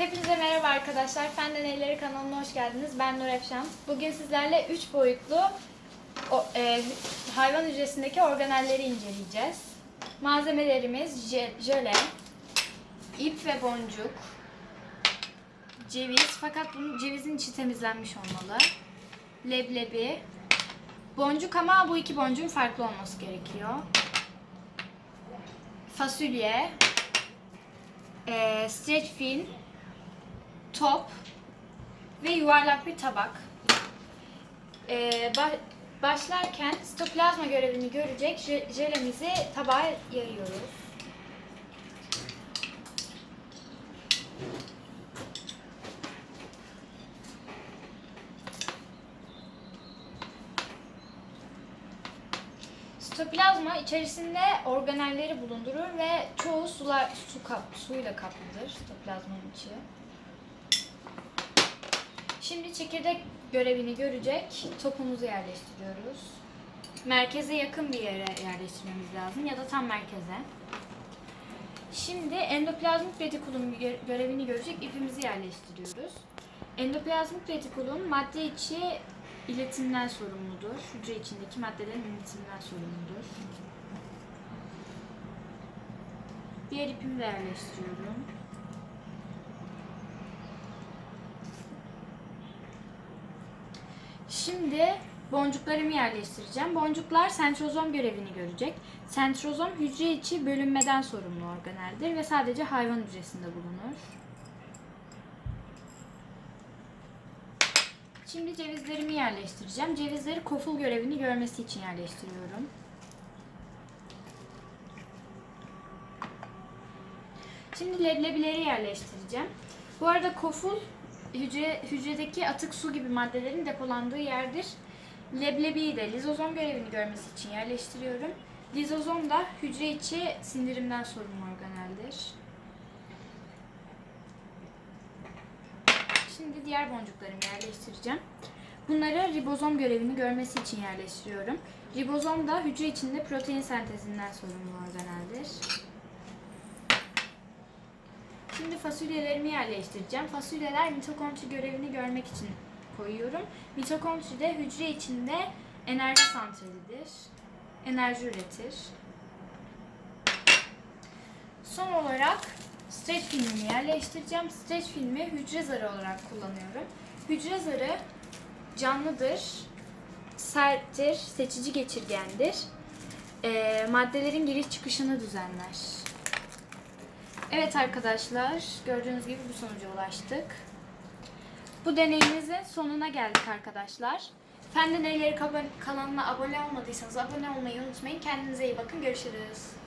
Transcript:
Hepinize merhaba arkadaşlar. Fen Deneyleri kanalına hoş geldiniz. Ben Nur Efşan. Bugün sizlerle 3 boyutlu o- e, hayvan hücresindeki organelleri inceleyeceğiz. Malzemelerimiz jö- jöle, ip ve boncuk, ceviz fakat bunun cevizin içi temizlenmiş olmalı. Leblebi, boncuk ama bu iki boncuğun farklı olması gerekiyor. Fasulye, e, streç film, top ve yuvarlak bir tabak. E, ba- başlarken sitoplazma görevini görecek jölemizi tabağa yayıyoruz. Sitoplazma içerisinde organelleri bulundurur ve çoğu sular su kap, suyla kaplıdır sitoplazmanın içi. Şimdi çekirdek görevini görecek topumuzu yerleştiriyoruz. Merkeze yakın bir yere yerleştirmemiz lazım ya da tam merkeze. Şimdi endoplazmik retikulum gö- görevini görecek ipimizi yerleştiriyoruz. Endoplazmik retikulum madde içi iletimden sorumludur. Hücre içindeki maddelerin iletiminden sorumludur. Diğer ipimi de yerleştiriyorum. Şimdi boncuklarımı yerleştireceğim. Boncuklar sentrozom görevini görecek. Sentrozom hücre içi bölünmeden sorumlu organeldir ve sadece hayvan hücresinde bulunur. Şimdi cevizlerimi yerleştireceğim. Cevizleri koful görevini görmesi için yerleştiriyorum. Şimdi leblebileri yerleştireceğim. Bu arada koful hücre, hücredeki atık su gibi maddelerin depolandığı yerdir. Leblebiyi de lizozom görevini görmesi için yerleştiriyorum. Lizozom da hücre içi sindirimden sorumlu organeldir. Şimdi diğer boncuklarımı yerleştireceğim. Bunları ribozom görevini görmesi için yerleştiriyorum. Ribozom da hücre içinde protein sentezinden sorumlu organeldir. Şimdi fasulyelerimi yerleştireceğim. Fasulyeler mitokondri görevini görmek için koyuyorum. Mitokondri de hücre içinde enerji santralidir. Enerji üretir. Son olarak streç filmimi yerleştireceğim. Streç filmi hücre zarı olarak kullanıyorum. Hücre zarı canlıdır, serttir, seçici geçirgendir. Ee, maddelerin giriş çıkışını düzenler. Evet arkadaşlar, gördüğünüz gibi bu sonuca ulaştık. Bu deneyimizin sonuna geldik arkadaşlar. Fen Deneyleri kanalına abone olmadıysanız abone olmayı unutmayın. Kendinize iyi bakın. Görüşürüz.